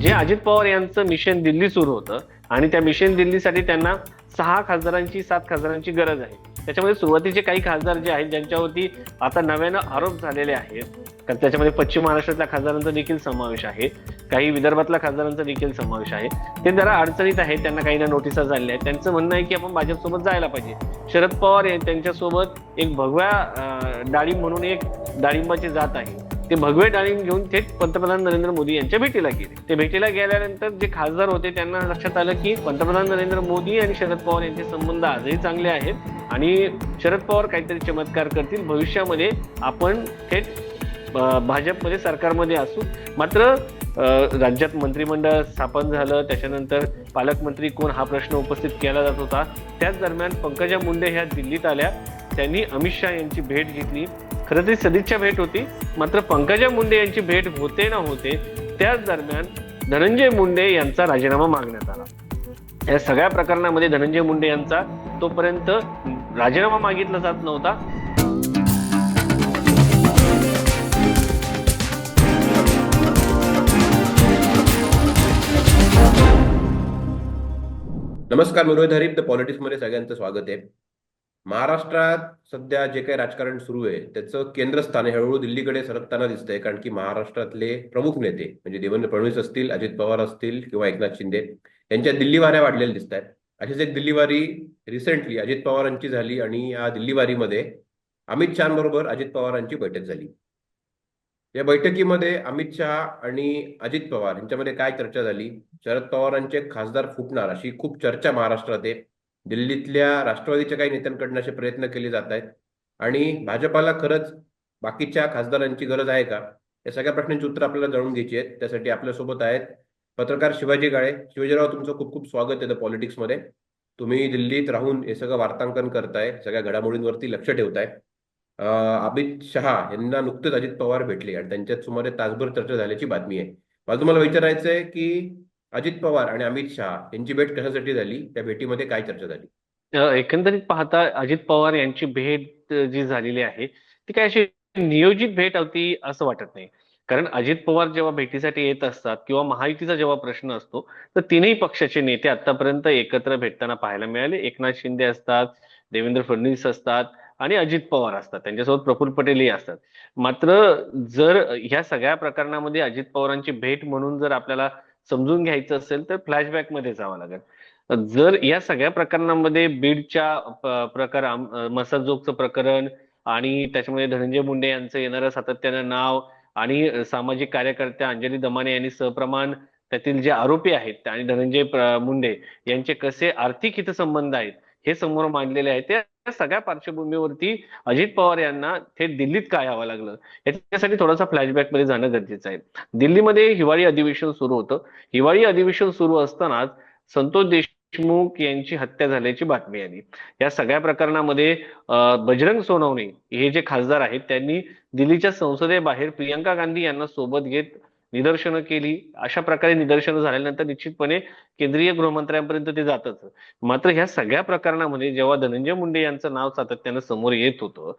जे अजित पवार यांचं मिशन दिल्ली सुरू होतं आणि त्या मिशन दिल्लीसाठी त्यांना सहा खासदारांची सात खासदारांची गरज आहे. त्याच्यामध्ये सुरुवातीचे काही खासदार जे आहेत ज्यांच्यावरती आता नव्यानं आरोप झालेले आहेत कारण त्याच्यामध्ये पश्चिम महाराष्ट्रातल्या खासदारांचा देखील समावेश आहे काही विदर्भातल्या खासदारांचा देखील समावेश आहे. ते जरा अडचणीत आहेत त्यांना काही ना नोटिसा झालेल्या आहेत. त्यांचं म्हणणं आहे की आपण भाजपसोबत जायला पाहिजे. शरद पवार हे त्यांच्यासोबत एक भगव्या डाळिंब म्हणून एक डाळिंबाची जात आहे. ते भगवे डाळिंब घेऊन थेट पंतप्रधान नरेंद्र मोदी यांच्या भेटीला गेले. ते भेटीला गेल्यानंतर जे खासदार होते त्यांना लक्षात आलं की पंतप्रधान नरेंद्र मोदी आणि शरद पवार यांचे संबंध आजही चांगले आहेत आणि शरद पवार काहीतरी चमत्कार करतील. भविष्यामध्ये आपण थेट भाजपमध्ये सरकारमध्ये असू. मात्र राज्यात मंत्रिमंडळ स्थापन झालं त्याच्यानंतर पालकमंत्री कोण हा प्रश्न उपस्थित केला जात होता. त्याच दरम्यान पंकजा मुंडे ह्या दिल्लीत आल्या. त्यांनी अमित शहा यांची भेट घेतली. खरं ती सदिच्छा भेट होती. मात्र पंकजा मुंडे यांची भेट होते ना होते त्याच दरम्यान धनंजय मुंडे यांचा राजीनामा मागण्यात आला. या सगळ्या प्रकरणामध्ये धनंजय मुंडे यांचा तोपर्यंत राजीनामा मागितला जात नव्हता. नमस्कार मी रोहित हरीफ द पॉलिटिक्समध्ये सगळ्यांचं स्वागत आहे. महाराष्ट्रात सध्या जे काही राजकारण सुरू आहे त्याचं केंद्रस्थान हे हळूहळू दिल्लीकडे सरकताना दिसतंय कारण की महाराष्ट्रातले प्रमुख नेते म्हणजे देवेंद्र फडणवीस असतील अजित पवार असतील किंवा एकनाथ शिंदे यांच्या दिल्ली वाऱ्या वाढलेल्या दिसत आहेत अशीच एक दिल्लीवारी रिसेंटली अजित पवारांची झाली आणि या दिल्लीवारीमध्ये अमित शहाबरोबर अजित पवारांची बैठक झाली. या बैठकीमध्ये अमित शहा आणि अजित पवार यांच्यामध्ये काय चर्चा झाली? शरद पवारांचे खासदार फुटणार अशी खूप चर्चा महाराष्ट्रात आहे. दिल्लीतल्या राष्ट्रवादीच्या काही नेत्यांकडनं असे प्रयत्न केले जात आहेत. आणि भाजपाला खरंच बाकीच्या खासदारांची गरज आहे का? या सगळ्या प्रश्नांची उत्तर आपल्याला जाणून घ्यायची आहेत. त्यासाठी आपल्यासोबत आहेत पत्रकार शिवाजी गाळे. शिवाजीराव तुमचं खूप खूप स्वागत आहे पॉलिटिक्समध्ये तुम्ही दिल्लीत राहून हे सगळं वार्तांकन करताय सगळ्या घडामोडींवरती लक्ष ठेवताय. अमित शहा यांना नुकतेच अजित पवार भेटले आणि त्यांच्यात सुमारे तासभर चर्चा झाल्याची बातमी आहे. मला तुम्हाला विचारायचं आहे की अजित पवार आणि अमित शहा यांची भेट कशासाठी झाली? त्या भेटीमध्ये काय चर्चा झाली? एकंदरीत पाहता अजित पवार यांची भेट जी झालेली आहे ती काय अशी नियोजित भेट होती असं वाटत नाही. कारण अजित पवार जेव्हा भेटीसाठी येत असतात किंवा महायुतीचा जेव्हा प्रश्न असतो तर तीनही पक्षाचे नेते आतापर्यंत एकत्र भेटताना पाहायला मिळाले. एकनाथ शिंदे असतात देवेंद्र फडणवीस असतात आणि अजित पवार असतात. त्यांच्यासोबत प्रफुल्ल पटेलही असतात. मात्र जर ह्या सगळ्या प्रकरणामध्ये अजित पवारांची भेट म्हणून जर आपल्याला समजून घ्यायचं असेल तर फ्लॅशबॅकमध्ये जावं लागेल. जर या सगळ्या प्रकरणांमध्ये बीडच्या प्रकार मसाजोगचं प्रकरण आणि त्याच्यामध्ये धनंजय मुंडे यांचं येणारं सातत्यानं नाव आणि सामाजिक कार्यकर्त्या अंजली दमाने यांनी सप्रमाण त्यातील जे आरोपी आहेत आणि धनंजय मुंडे यांचे कसे आर्थिक हितसंबंध आहेत हे समोर मांडलेले आहेत त्या सगळ्या पार्श्वभूमीवरती अजित पवार यांना थेट दिल्लीत काय यावं लागलं? याच्यासाठी थोडासा फ्लॅशबॅकमध्ये जाणं गरजेचं आहे. दिल्लीमध्ये हिवाळी अधिवेशन सुरू होतं. हिवाळी अधिवेशन सुरू असतानाच संतोष देशमुख यांची हत्या झाल्याची बातमी आली. या सगळ्या प्रकरणामध्ये बजरंग सोनवणे हे जे खासदार आहेत त्यांनी दिल्लीच्या संसदेबाहेर प्रियंका गांधी यांना सोबत घेत निदर्शनं केली अशा प्रकारे निदर्शनं झाल्यानंतर निश्चितपणे केंद्रीय गृहमंत्र्यांपर्यंत ते जातच. मात्र ह्या सगळ्या प्रकरणामध्ये जेव्हा धनंजय मुंडे यांचं नाव सातत्यानं समोर येत होतं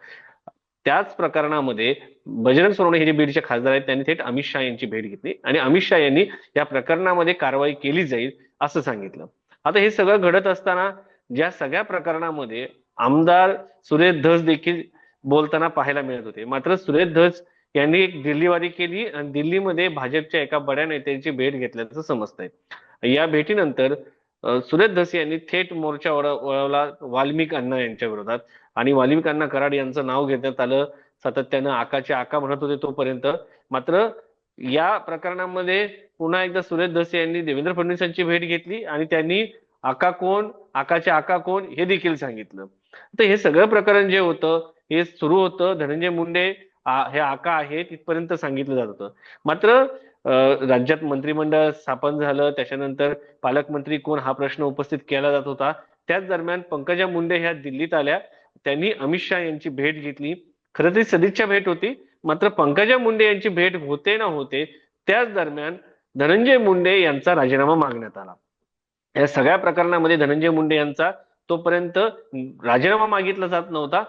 त्याच प्रकरणामध्ये बजरंग सोनवणे हे जे बीडचे खासदार आहेत त्यांनी थेट अमित शहा यांची भेट घेतली आणि अमित शहा यांनी या प्रकरणामध्ये कारवाई केली जाईल असं सांगितलं. आता हे सगळं घडत असताना ज्या सगळ्या प्रकरणामध्ये आमदार सुरेश धस देखील बोलताना पाहायला मिळत होते. मात्र सुरेश धस यांनी एक दिल्लीवारी केली आणि दिल्लीमध्ये भाजपच्या एका बड्या नेत्यांची भेट घेतल्याचं समजतंय. या भेटीनंतर सुरेश धस यांनी थेट मोर्चा वळवला वाल्मिक अण्णा यांच्या विरोधात. आणि वाल्मिक अण्णा कराड यांचं नाव घेण्यात आलं. सातत्यानं आकाचे आका म्हणत होते तोपर्यंत. मात्र या प्रकरणामध्ये पुन्हा एकदा सुरेश धस यांनी देवेंद्र फडणवीस यांची भेट घेतली आणि त्यांनी आका कोण आकाचे आका कोण हे देखील सांगितलं. तर हे सगळं प्रकरण जे होतं हे सुरू होतं. धनंजय मुंडे हे आका आहे तिथपर्यंत सांगितलं जात होतं. मात्र राज्यात मंत्रिमंडळ स्थापन झालं त्याच्यानंतर पालकमंत्री कोण हा प्रश्न उपस्थित केला जात होता. त्याच दरम्यान पंकजा मुंडे ह्या दिल्लीत आल्या. त्यांनी अमित शहा यांची भेट घेतली. खरं तरी सदिच्छा भेट होती. मात्र पंकजा मुंडे यांची भेट होते ना होते त्याच दरम्यान धनंजय मुंडे यांचा राजीनामा मागण्यात आला. या सगळ्या प्रकरणामध्ये धनंजय मुंडे यांचा तोपर्यंत राजीनामा मागितला जात नव्हता.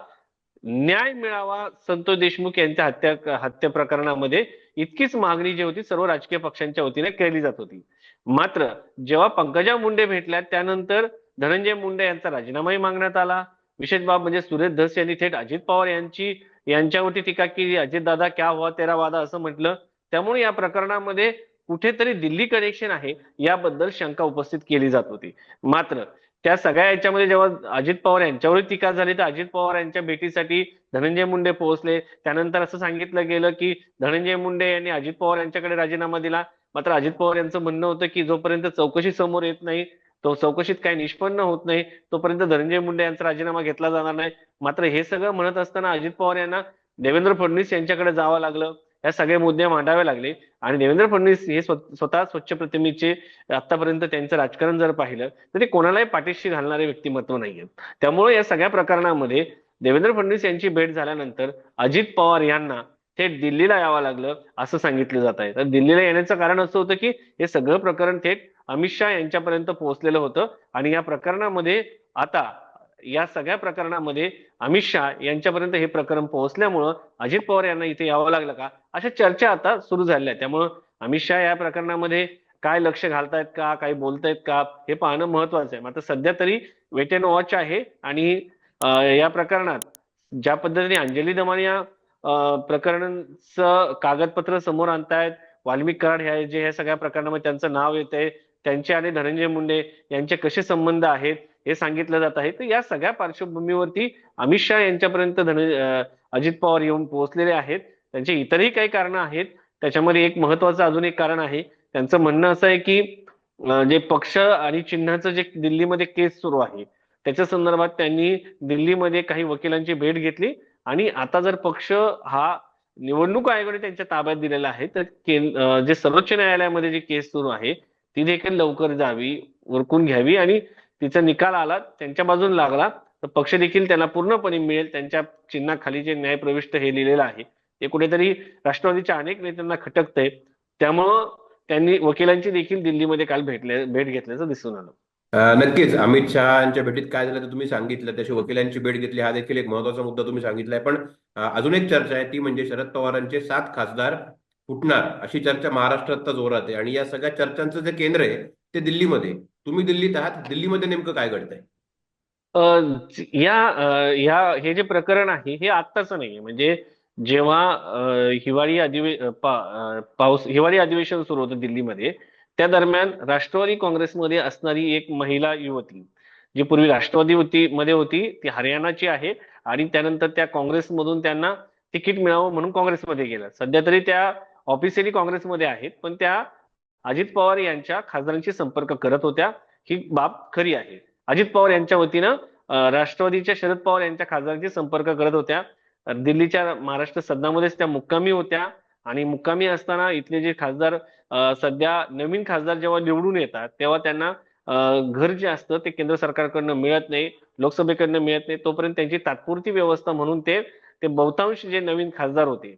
न्याय मिळावा संतोष देशमुख यांच्या हत्या हत्या प्रकरणामध्ये इतकीच मागणी जी होती सर्व राजकीय पक्षांच्या वतीने केली जात होती. मात्र जेव्हा पंकजा मुंडे भेटल्या त्यानंतर धनंजय मुंडे यांचा राजीनामाही मागण्यात आला. विशेष बाब म्हणजे सुरेश धस यांनी थेट अजित पवार यांची यांच्यावरती टीका केली अजित दादा क्या हुआ तेरा वादा? असं म्हटलं. त्यामुळे या प्रकरणामध्ये कुठेतरी दिल्ली कनेक्शन आहे याबद्दल शंका उपस्थित केली जात होती. मात्र त्या सगळ्या याच्यामध्ये जेव्हा अजित पवार यांच्यावर टीका झाली तर अजित पवार यांच्या भेटीसाठी धनंजय मुंडे पोहोचले. त्यानंतर असं सांगितलं गेलं की धनंजय मुंडे यांनी अजित पवार यांच्याकडे राजीनामा दिला. मात्र अजित पवार यांचं म्हणणं होतं की जोपर्यंत चौकशी समोर येत नाही तो चौकशीत काही निष्पन्न होत नाही तोपर्यंत धनंजय मुंडे यांचा राजीनामा घेतला जाणार नाही. मात्र हे सगळं म्हणत असताना अजित पवार यांना देवेंद्र फडणवीस यांच्याकडे जावं लागलं. या सगळे मुद्दे मांडावे लागले. आणि देवेंद्र फडणवीस हे स्वतः स्वच्छ प्रतिमेचे आतापर्यंत त्यांचं राजकारण जर पाहिलं तर ते कोणालाही पाठीशी घालणारे व्यक्तिमत्व नाहीये त्यामुळे या सगळ्या प्रकरणामध्ये देवेंद्र फडणवीस यांची भेट झाल्यानंतर अजित पवार यांना थेट दिल्लीला यावं लागलं असं सांगितलं जात आहे. तर दिल्लीला येण्याचं कारण असं होतं की हे सगळं प्रकरण थेट अमित शहा यांच्यापर्यंत पोहोचलेलं होतं. आणि या प्रकरणामध्ये आता या सगळ्या प्रकरणामध्ये अमित शहा यांच्यापर्यंत हे प्रकरण पोहोचल्यामुळं अजित पवार यांना इथे यावं लागलं का? अशा चर्चा आता सुरू झाल्या आहेत. त्यामुळं अमित शहा या प्रकरणामध्ये काय लक्ष घालतायत का? काही बोलतायत का? हे पाहणं महत्वाचं आहे. मात्र सध्या तरी वेट अँड वॉच आहे आणि या प्रकरणात ज्या पद्धतीने अंजली दमानी या अं, प्रकरणाचं कागदपत्र समोर आणतायत वाल्मिक कराड ह्या जे ह्या सगळ्या प्रकरणामध्ये त्यांचं नाव येतंय त्यांचे आणि धनंजय मुंडे यांचे कसे संबंध आहेत हे सांगितलं जात आहे. तर या सगळ्या पार्श्वभूमीवरती अमित शहा यांच्यापर्यंत धन अजित पवार येऊन पोहोचलेले आहेत. त्यांचे इतरही काही कारण आहेत. त्याच्यामध्ये एक महत्वाचं अजून एक कारण आहे. त्यांचं म्हणणं असं आहे की जे पक्ष आणि चिन्हाचं जे दिल्लीमध्ये केस सुरू आहे त्याच्या संदर्भात त्यांनी दिल्लीमध्ये काही वकिलांची भेट घेतली. आणि आता जर पक्ष हा निवडणूक आयोगाने त्यांच्या ताब्यात दिलेला आहे तर जे सर्वोच्च न्यायालयामध्ये जी केस सुरू आहे ती देखील लवकर जावी उरकून घ्यावी आणि तिचा निकाल आला त्यांच्या बाजून लागला तर पक्ष देखील त्यांना पूर्णपणे मिळेल. त्यांच्या चिन्हाखाली जे न्यायप्रविष्ट हे लिहिलेलं आहे ते कुठेतरी राष्ट्रवादीच्या अनेक नेत्यांना खटकतंय. त्यामुळं त्यांनी वकिलांची देखील दिल्लीमध्ये काल भेटले भेट घेतल्याचं दिसून आलं. नक्कीच. अमित शहा यांच्या भेटीत काय झालं ते तुम्ही सांगितलं. त्याशी वकिलांची भेट घेतली हा देखील एक महत्त्वाचा मुद्दा तुम्ही सांगितलाय. पण अजून एक चर्चा आहे ती म्हणजे शरद पवारांचे सात खासदार फुटणार अशी चर्चा महाराष्ट्रात आता जोरात आहे. आणि या सगळ्या चर्चांचं जे केंद्र आहे ते दिल्लीमध्ये तुम्ही दिल्लीत आहात. दिल्लीमध्ये नेमकं काय घडतंय? या या हे जे प्रकरण आहे हे आत्ताचं नाहीये. म्हणजे जेव्हा हिवाळी अधिवे पा- पाऊस हिवाळी अधिवेशन सुरू होतं दिल्लीमध्ये त्या दरम्यान राष्ट्रवादी काँग्रेसमध्ये असणारी एक महिला युवती जी पूर्वी राष्ट्रवादी होती मध्ये होती ती हरियाणाची आहे. आणि त्यानंतर त्या काँग्रेसमधून त्यांना तिकीट मिळावं म्हणून काँग्रेसमध्ये गेल्या. सध्या तरी त्या ऑफिशियली काँग्रेसमध्ये आहेत पण त्या अजित पवार यांच्या खासदारांशी संपर्क करत होत्या. ही बाब खरी आहे. अजित पवार यांच्या वतीनं राष्ट्रवादीच्या शरद पवार यांच्या खासदारांशी संपर्क करत होत्या. दिल्लीच्या महाराष्ट्र सदनामध्येच त्या मुक्कामी होत्या आणि मुक्कामी असताना इथले जे खासदार सध्या नवीन खासदार जेव्हा निवडून येतात तेव्हा त्यांना घर जे असतं ते केंद्र सरकारकडनं मिळत नाही लोकसभेकडनं मिळत नाही तोपर्यंत त्यांची तात्पुरती व्यवस्था म्हणून ते ते बहुतांश जे नवीन खासदार होते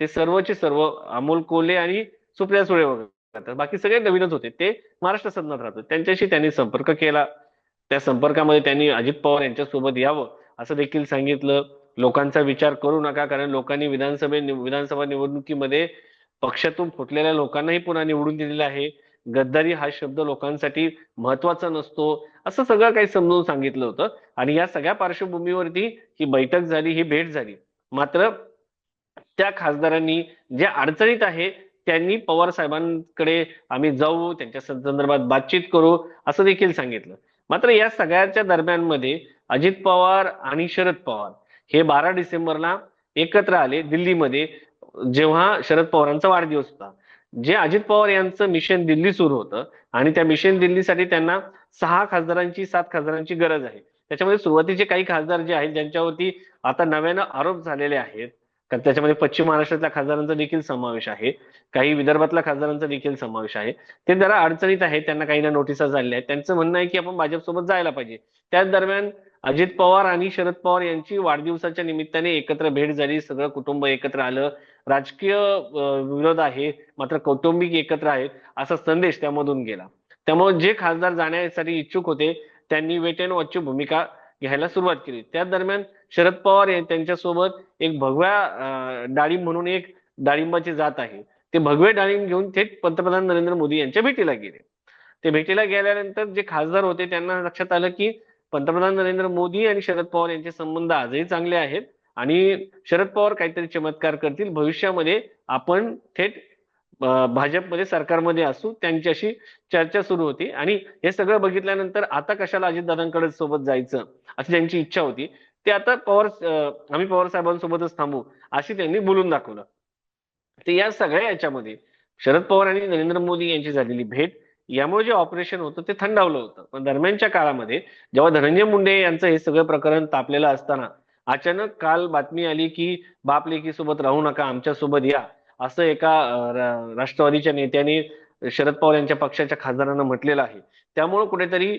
ते सर्वचे सर्व अमोल कोल्हे आणि सुप्रिया सुळे वगैरे बाकी सगळे नवीनच होते. ते महाराष्ट्र सदनात राहतात. त्यांच्याशी त्यांनी संपर्क केला. त्या संपर्कामध्ये त्यांनी अजित पवार यांच्यासोबत यावं असं देखील सांगितलं. लोकांचा विचार करू नका कारण लोकांनी विधानसभे विधानसभा निवडणुकीमध्ये पक्षातून फुटलेल्या लोकांनाही पुन्हा निवडून दिलेला आहे. गद्दारी हा शब्द लोकांसाठी महत्त्वाचा नसतो असं सगळं काही समजून सांगितलं होतं. आणि या सगळ्या पार्श्वभूमीवरती ही बैठक झाली ही भेट झाली. मात्र त्या खासदारांनी ज्या अडचणीत आहे त्यांनी पवार साहेबांकडे आम्ही जाऊ त्यांच्या संदर्भात बातचीत करू असं देखील सांगितलं. मात्र या सगळ्याच्या दरम्यानमध्ये अजित पवार आणि शरद पवार हे बारा डिसेंबरला एकत्र आले दिल्लीमध्ये जेव्हा शरद पवारांचा वाढदिवस होता. जे अजित पवार यांचं मिशन दिल्ली सुरू होतं आणि त्या मिशन दिल्लीसाठी त्यांना सहा खासदारांची सात खासदारांची गरज आहे. त्याच्यामध्ये सुरुवातीचे काही खासदार जे आहेत ज्यांच्यावरती आता नव्यानं आरोप झालेले आहेत कारण त्याच्यामध्ये पश्चिम महाराष्ट्रातल्या खासदारांचा देखील समावेश आहे. काही विदर्भातल्या खासदारांचा देखील समावेश आहे. ते जरा अडचणीत आहेत. त्यांना काही ना नोटिसा झालेल्या आहेत. त्यांचं म्हणणं आहे की आपण भाजपसोबत जायला पाहिजे. त्याच दरम्यान अजित पवार आणि शरद पवार यांची वाढदिवसाच्या निमित्ताने एकत्र भेट झाली. सगळं कुटुंब एकत्र आलं. राजकीय विरोध आहे. मात्र कौटुंबिक एकत्र आहेत असा संदेश त्यामधून गेला. त्यामुळे जे खासदार जाण्यासाठी इच्छुक होते त्यांनी वेट अँड वॉचची भूमिका घ्यायला सुरुवात केली. त्याच दरम्यान शरद पवार त्यांच्यासोबत एक भगव्या डाळिंब म्हणून एक डाळिंबाची जात आहे. ते भगवे डाळिंब घेऊन थेट पंतप्रधान नरेंद्र मोदी यांच्या भेटीला गेले. ते भेटीला गेल्यानंतर जे खासदार होते त्यांना लक्षात आलं की पंतप्रधान नरेंद्र मोदी आणि शरद पवार यांचे संबंध आजही चांगले आहेत आणि शरद पवार काहीतरी चमत्कार करतील. भविष्यामध्ये आपण थेट भाजपमध्ये सरकारमध्ये असू त्यांच्याशी चर्चा सुरू होती. आणि हे सगळं बघितल्यानंतर आता कशाला अजितदादांकडे सोबत जायचं अशी त्यांची इच्छा होती. ते आता पवार आम्ही पवार साहेबांसोबतच थांबू अशी त्यांनी बोलून दाखवलं. तर या सगळ्या याच्यामध्ये शरद पवार आणि नरेंद्र मोदी यांची झालेली भेट यामुळे जे ऑपरेशन होतं ते थंडावलं होतं. पण दरम्यानच्या काळामध्ये जेव्हा धनंजय मुंडे यांचं हे सगळं प्रकरण तापलेलं असताना अचानक काल बातमी आली की बाप लेकी सोबत राहू नका आमच्यासोबत या असं एका राष्ट्रवादीच्या नेत्याने शरद पवार यांच्या पक्षाच्या खासदारांना म्हटलेलं आहे. त्यामुळे कुठेतरी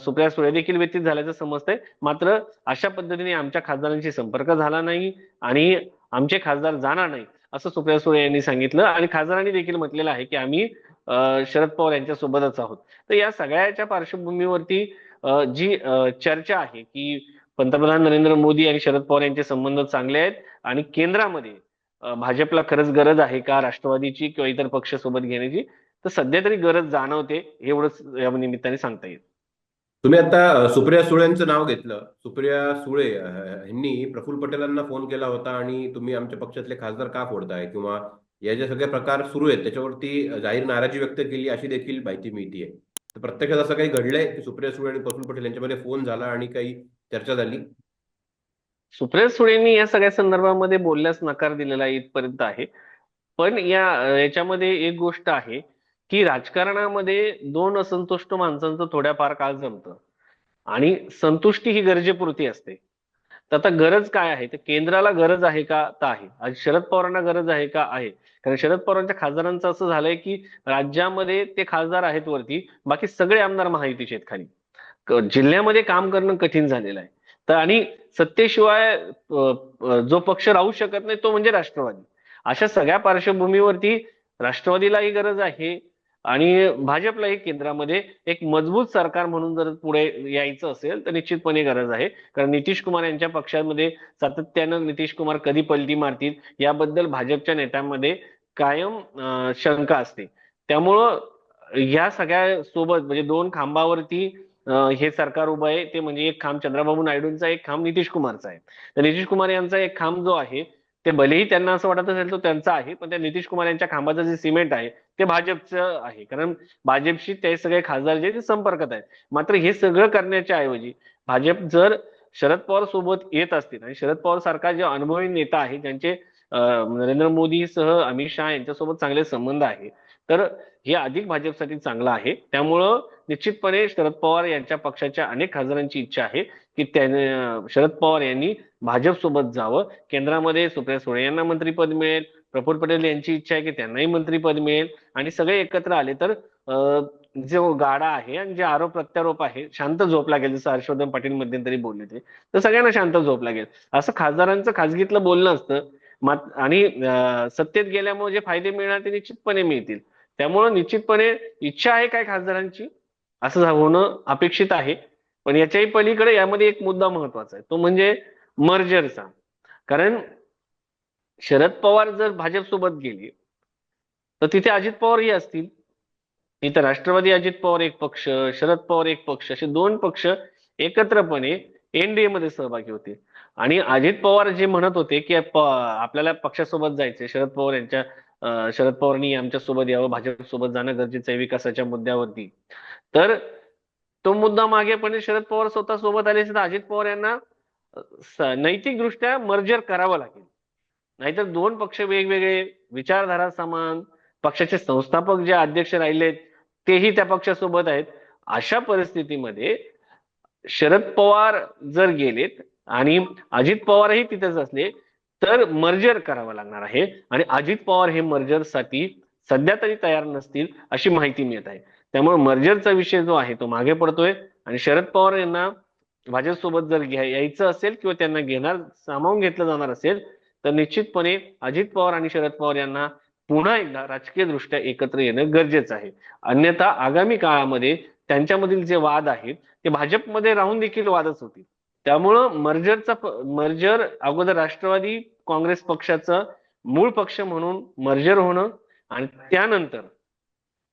सुप्रिया सुळे देखील व्यतीत झाल्याचं समजतंय. मात्र अशा पद्धतीने आमच्या खासदारांशी संपर्क झाला नाही आणि आमचे खासदार जाणार नाही असं सुप्रिया सुळे यांनी सांगितलं. आणि खासदारांनी देखील म्हटलेलं आहे की आम्ही अं, शरद पवार यांच्या सोबतच आहोत. तर या सगळ्याच्या पार्श्वभूमीवरती जी चर्चा आहे की पंतप्रधान नरेंद्र मोदी आणि शरद पवार यांचे संबंध चांगले आहेत आणि केंद्रामध्ये भाजपला खरंच गरज आहे का राष्ट्रवादीची किंवा इतर पक्ष सोबत घेण्याची तर सध्या तरी गरज जाणवते एवढंच या निमित्ताने सांगता येईल. तुम्ही आता सुप्रिया सुळेंचं नाव घेतलं. सुप्रिया सुळे यांनी प्रफुल्ल पटेलांना फोन केला होता आणि तुम्ही आमच्या पक्षातले खासदार का फोडताय? किंवा या जे सगळे प्रकार सुरू आहेत त्याच्यावरती जाहीर नाराजी व्यक्त केली अशी देखील माहिती मिळतीये. तर प्रत्यक्षात असं काही घडलंय की सुप्रिया सुळे आणि प्रफुल्ल पटेल यांच्यामध्ये फोन झाला आणि काही चर्चा झाली? सुप्रिया सुळेंनी या सगळ्या संदर्भामध्ये बोलण्यास नकार दिलेला इथपर्यंत आहे. पण या याच्यामध्ये एक गोष्ट आहे की राजकारणामध्ये दोन असंतुष्ट माणसांचं थोड्याफार काळ जमतं. आणि संतुष्टी ही गरजेपुरती असते. तर आता गरज काय आहे? तर केंद्राला गरज आहे का? तर आहे. आज शरद पवारांना गरज आहे का? आहे. कारण शरद पवारांच्या खासदारांचं असं झालंय की राज्यामध्ये ते खासदार आहेत वरती. बाकी सगळे आमदार महायुतीचे आहेत खाली जिल्ह्यामध्ये काम करणं कठीण झालेलं आहे. तर आणि सत्तेशिवाय जो पक्ष राहू शकत नाही तो म्हणजे राष्ट्रवादी. अशा सगळ्या पार्श्वभूमीवरती राष्ट्रवादीलाही गरज आहे. आणि भाजपला एक केंद्रामध्ये एक मजबूत सरकार म्हणून जर पुढे यायचं असेल तर निश्चितपणे गरज आहे. कारण नितीश कुमार यांच्या पक्षामध्ये सातत्यानं नितीश कुमार कधी पलटी मारतील याबद्दल भाजपच्या नेत्यांमध्ये कायम शंका असते. त्यामुळं ह्या सगळ्या सोबत म्हणजे दोन खांबावरती हे सरकार उभं आहे ते म्हणजे एक खांब चंद्रबाबू नायडूंचा एक खांब नितीश कुमारचा आहे. तर नितीश कुमार यांचा एक खांब जो आहे ते भलेही त्यांना असं वाटत असेल तो त्यांचा आहे पण त्या नितीश कुमार यांच्या खांबाचं जे सिमेंट आहे ते भाजपचं आहे. कारण भाजपशी ते सगळे खासदार जे ते संपर्कात आहेत. मात्र हे सगळं करण्याच्या ऐवजी भाजप जर शरद पवार सोबत येत असतील आणि शरद पवार सारखा जे अनुभवी नेता आहे ज्यांचे नरेंद्र मोदी सह अमित शहा यांच्यासोबत चांगले संबंध आहे तर हे अधिक भाजपसाठी चांगलं आहे. त्यामुळं निश्चितपणे शरद पवार यांच्या पक्षाच्या अनेक खासदारांची इच्छा आहे की त्याने शरद पवार यांनी भाजप सोबत जावं. केंद्रामध्ये सुप्रिया सुळे यांना मंत्रीपद मिळेल. प्रफुल्ल पटेल यांची इच्छा आहे की त्यांनाही मंत्रीपद मिळेल. आणि सगळे एकत्र आले तर जो गाडा आहे आणि जे आरोप प्रत्यारोप आहे शांत झोप लागेल जसं हर्षवर्धन पाटील मध्यंतरी बोलले ते तर सगळ्यांना शांत झोप लागेल. असं खासदारांचं खासगीतलं बोलणं असतं. मात आणि सत्तेत गेल्यामुळे जे फायदे मिळणार ते निश्चितपणे मिळतील. त्यामुळं निश्चितपणे इच्छा आहे काय खासदारांची? असं होणं अपेक्षित आहे. पण याच्याही पलीकडे यामध्ये एक मुद्दा महत्त्वाचा आहे. तो म्हणजे मर्जरचा. कारण शरद पवार जर भाजप सोबत गेले तर तिथे अजित पवारही असतील. इथं राष्ट्रवादी अजित पवार एक पक्ष शरद पवार एक पक्ष असे दोन पक्ष एकत्रपणे एनडीए मध्ये सहभागी होते. आणि अजित पवार जे म्हणत होते की आपल्याला पक्षासोबत जायचे शरद पवार यांच्या शरद पवारांनी आमच्यासोबत यावं भाजप सोबत जाणं गरजेचं आहे विकासाच्या मुद्द्यावरती. तर तो मुद्दा मागे पण शरद पवार स्वतः सोबत आले तर अजित पवार यांना नैतिकदृष्ट्या मर्जर करावं लागेल. नाहीतर दोन पक्ष वेगवेगळे विचारधारा समान पक्षाचे संस्थापक जे अध्यक्ष राहिलेत तेही त्या पक्षासोबत आहेत. अशा परिस्थितीमध्ये शरद पवार जर गेलेत आणि अजित पवारही तिथेच असले तर मर्जर करावं लागणार आहे. आणि अजित पवार हे मर्जरसाठी सध्या तरी तयार नसतील अशी माहिती मिळत आहे. त्यामुळे मर्जरचा विषय जो आहे तो मागे पडतोय. आणि शरद पवार यांना भाजप सोबत जर यायचं असेल किंवा त्यांना घेणार सामावून घेतलं जाणार असेल तर निश्चितपणे अजित पवार आणि शरद पवार यांना पुन्हा एकदा राजकीय दृष्ट्या एकत्र येणं गरजेचं आहे. अन्यथा आगामी काळामध्ये त्यांच्यामधील जे वाद आहेत ते भाजपमध्ये राहून देखील वादच होतील. त्यामुळं मर्जरचा मर्जर अगोदर राष्ट्रवादी काँग्रेस पक्षाचं मूळ पक्ष म्हणून मर्जर होणं आणि त्यानंतर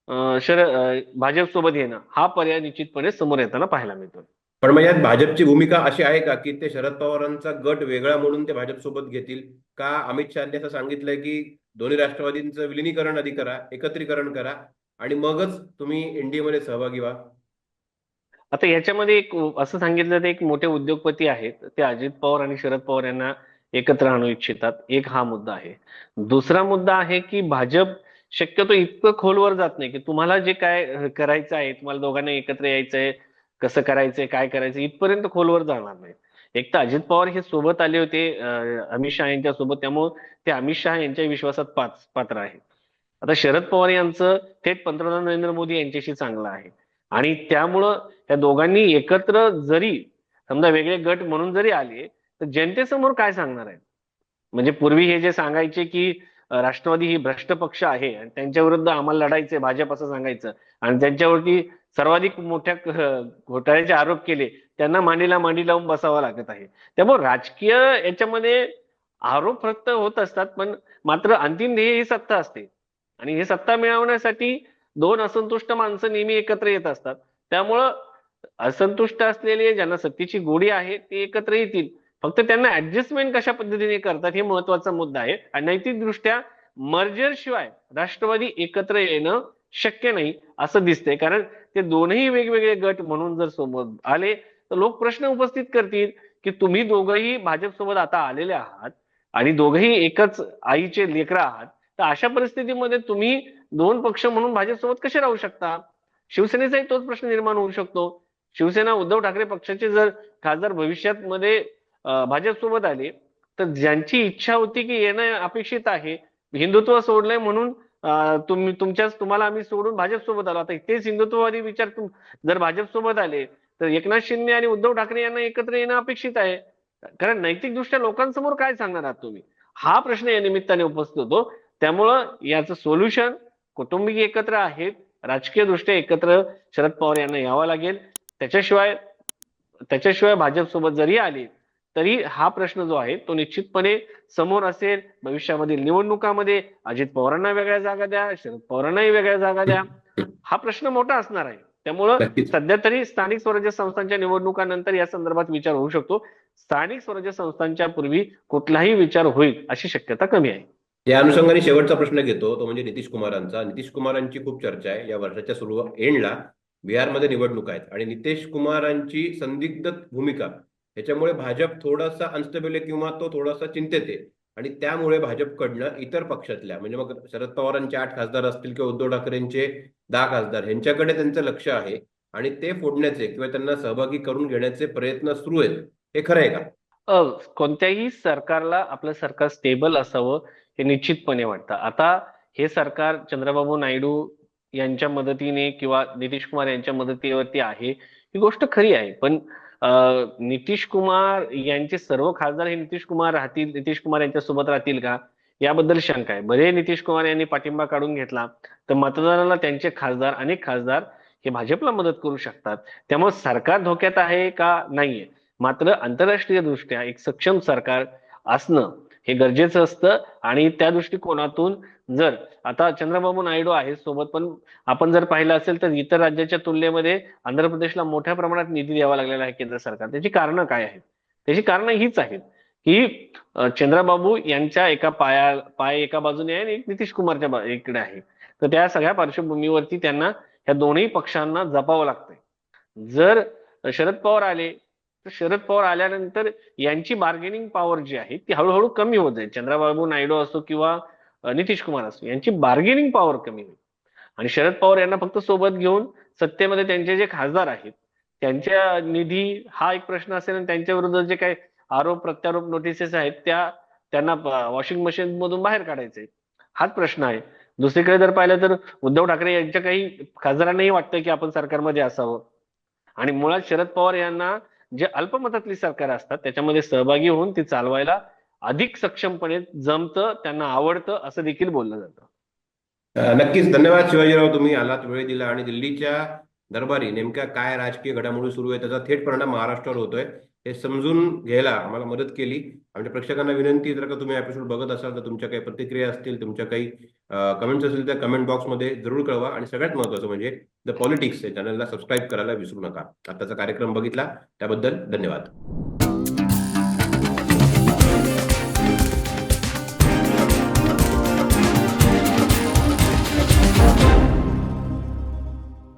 अं, शरद अं, येणं हा पर्याय निश्चितपणे समोर येताना पाहायला मिळतो. पण मग यात भाजपची भूमिका अशी आहे का की ते शरद पवारांचा गट वेगळा म्हणून ते भाजप सोबत घेतील? का अमित शहानी असं सांगितलंय की दोन्ही राष्ट्रवादींचं विलिनीकरण आधी करा एकत्रीकरण करा आणि मगच तुम्ही एनडीए मध्ये सहभागी व्हा? आता याच्यामध्ये एक असं सांगितलं तर एक मोठे उद्योगपती आहेत ते अजित पवार आणि शरद पवार यांना एकत्र आणू इच्छितात. एक हा मुद्दा आहे. दुसरा मुद्दा आहे की भाजप शक्यतो इतकं खोलवर जात नाही की तुम्हाला जे काय करायचं आहे तुम्हाला दोघांना एकत्र यायचंय कसं करायचंय काय करायचं इथपर्यंत खोलवर जाणार नाही. एक तर अजित पवार हे सोबत आले होते अमित शहा यांच्या सोबत त्यामुळे ते अमित शहा यांच्या विश्वासात पाच पात्र आहेत. आता शरद पवार यांचं थेट पंतप्रधान नरेंद्र मोदी यांच्याशी चांगलं आहे. आणि त्यामुळं त्या दोघांनी एकत्र जरी समजा वेगळे गट म्हणून जरी आले तर जनतेसमोर काय सांगणार आहेत? म्हणजे पूर्वी हे जे सांगायचे की राष्ट्रवादी ही भ्रष्ट पक्ष आहे आणि त्यांच्या विरुद्ध आम्हाला लढायचंय भाजप असं सांगायचं आणि त्यांच्यावरती सर्वाधिक मोठ्या घोटाळ्याचे आरोप केले त्यांना मांडीला मांडी लावून बसावं लागत आहे. त्यामुळे राजकीय याच्यामध्ये आरोप फक्त होत असतात पण मात्र अंतिम ध्येय ही सत्ता असते. आणि ही सत्ता मिळवण्यासाठी दोन असंतुष्ट माणसं नेहमी एकत्र येत असतात. त्यामुळं असंतुष्ट असलेले ज्यांना सत्तेची गोडी आहे ते एकत्र येतील. फक्त त्यांना ऍडजस्टमेंट कशा पद्धतीने करतात हे महत्त्वाचा मुद्दा आहे. आणि नैतिकदृष्ट्या मर्जर शिवाय राष्ट्रवादी एकत्र येणं शक्य नाही असं दिसतंय. कारण ते दोनही वेगवेगळे गट म्हणून जर सोबत आले तर लोक प्रश्न उपस्थित करतील की तुम्ही दोघंही भाजपसोबत आता आलेले आहात आणि दोघंही एकच आईचे लेकर आहात तर अशा परिस्थितीमध्ये तुम्ही दोन पक्ष म्हणून भाजपसोबत कसे राहू शकता? शिवसेनेचाही तोच प्रश्न निर्माण होऊ शकतो. शिवसेना उद्धव ठाकरे पक्षाचे जर खासदार भविष्यात मध्ये भाजप भाजपसोबत आले तर ज्यांची इच्छा होती की येणं अपेक्षित आहे हिंदुत्व सोडलंय म्हणून तुम्ही तुमच्याच तुम्हाला आम्ही सोडून भाजपसोबत आलो. आता तेच हिंदुत्ववादी विचार तुम- जर भाजपसोबत आले तर एकनाथ शिंदे आणि उद्धव ठाकरे यांना एकत्र येणं अपेक्षित आहे. कारण नैतिकदृष्ट्या लोकांसमोर काय सांगणार आहात तुम्ही? हा प्रश्न या निमित्ताने उपस्थित होतो. त्यामुळं याचं सोल्युशन कुटुंबिक एकत्र आहेत राजकीय दृष्ट्या एकत्र शरद पवार यांना यावं लागेल. त्याच्याशिवाय त्याच्याशिवाय भाजप सोबत जरी आले तरी हा प्रश्न जो आहे तो निश्चितपणे समोर असेल. भविष्यामधील निवडणुकामध्ये अजित पवारांना वेगळ्या जागा द्या शरद पवारांनाही वेगळ्या जागा द्या. हा प्रश्न मोठा असणार आहे. त्यामुळं सध्या तरी स्थानिक स्वराज्य संस्थांच्या निवडणुकानंतर या संदर्भात विचार होऊ शकतो. स्थानिक स्वराज्य संस्थांच्या पूर्वी कुठलाही विचार होईल अशी शक्यता कमी आहे. या अनुषंगाने शेवटचा प्रश्न घेतो. तो म्हणजे नितीश कुमारांचा. नितीश कुमारांची खूप चर्चा आहे. या वर्षाच्या सुरू एंडला बिहारमध्ये निवडणूक आहेत. आणि नितेश कुमारांची संदिग्ध भूमिका याच्यामुळे भाजप थोडासा अनस्टेबल आहे किंवा तो थोडासा चिंतेत आहे. आणि त्यामुळे भाजपकडनं इतर पक्षातल्या म्हणजे मग शरद पवारांचे आठ खासदार असतील किंवा उद्धव ठाकरेंचे दहा खासदार ह्यांच्याकडे त्यांचं लक्ष आहे. आणि ते फोडण्याचे किंवा त्यांना सहभागी करून घेण्याचे प्रयत्न सुरू आहेत. हे खरं आहे का? कोणत्याही सरकारला आपलं सरकार स्टेबल असावं हे निश्चितपणे वाटतं. आता हे सरकार चंद्रबाबू नायडू यांच्या मदतीने किंवा नितीश कुमार यांच्या मदतीवरती आहे ही गोष्ट खरी आहे. पण नितीश कुमार यांचे सर्व खासदार हे नितीश कुमार राहतील नितीश कुमार यांच्या सोबत राहतील का? याबद्दल शंका आहे. भले नितीश कुमार यांनी पाठिंबा काढून घेतला तर मतदाराला त्यांचे खासदार अनेक खासदार हे भाजपला मदत करू शकतात. त्यामुळे सरकार धोक्यात आहे का? नाहीये. मात्र आंतरराष्ट्रीय दृष्ट्या एक सक्षम सरकार असणं हे गरजेचं असतं. आणि त्या दृष्टिकोनातून जर आता चंद्रबाबू नायडू आहेत सोबत पण आपण जर पाहिलं असेल तर इतर राज्याच्या तुलनेमध्ये आंध्र प्रदेशला मोठ्या प्रमाणात निधी द्यावा लागलेला आहे केंद्र सरकार. त्याची कारणं काय आहेत? त्याची कारणं हीच आहेत की चंद्रबाबू यांच्या एका पाया पाय एका बाजूने आहे आणि एक नितीश कुमारच्या इकडे आहे. तर त्या सगळ्या पार्श्वभूमीवरती त्यांना ह्या दोन्ही पक्षांना जपावं लागतंय. जर शरद पवार आले तर शरद पवार आल्यानंतर यांची बार्गेनिंग पॉवर जी आहे ती हळूहळू कमी होत जाईल. चंद्राबाबू नायडू असो किंवा नितीश कुमार असो यांची बार्गेनिंग पॉवर कमी होईल. आणि शरद पवार यांना फक्त सोबत घेऊन सत्तेमध्ये त्यांचे जे खासदार आहेत त्यांच्या निधी हा एक प्रश्न असेल आणि त्यांच्या विरुद्ध जे काही आरोप प्रत्यारोप नोटिसेस आहेत त्या त्यांना वॉशिंग मशीन मधून बाहेर काढायचे हाच प्रश्न आहे. दुसरीकडे जर पाहिलं तर उद्धव ठाकरे यांच्या काही खासदारांनाही वाटतं की आपण सरकारमध्ये असावं. आणि मुळात शरद पवार यांना जे अल्पमतातली सरकार असतात त्याच्यामध्ये सहभागी होऊन ती चालवायला अधिक सक्षमपणे जमतं त्यांना आवडतं असं देखील बोललं जातं. नक्कीच. धन्यवाद शिवाजीराव. तुम्ही आलात वेळ दिला. आणि दिल्लीच्या दरबारी नेमक्या काय राजकीय घडामोडी सुरू आहे त्याचा थेट परिणाम महाराष्ट्रावर होतोय. हे समजून घ्यायला आम्हाला मदत केली. आमच्या प्रेक्षकांना विनंती जर का तुम्ही एपिसोड बघत असाल तर तुमच्या काही प्रतिक्रिया असतील तुमच्या काही कमेंट्स असतील त्या कमेंट बॉक्समध्ये जरूर कळवा. आणि सगळ्यात महत्त्वाचं म्हणजे द पॉलिटिक्स या चॅनलला सबस्क्राईब करायला विसरू नका. आताचा कार्यक्रम बघितला त्याबद्दल धन्यवाद.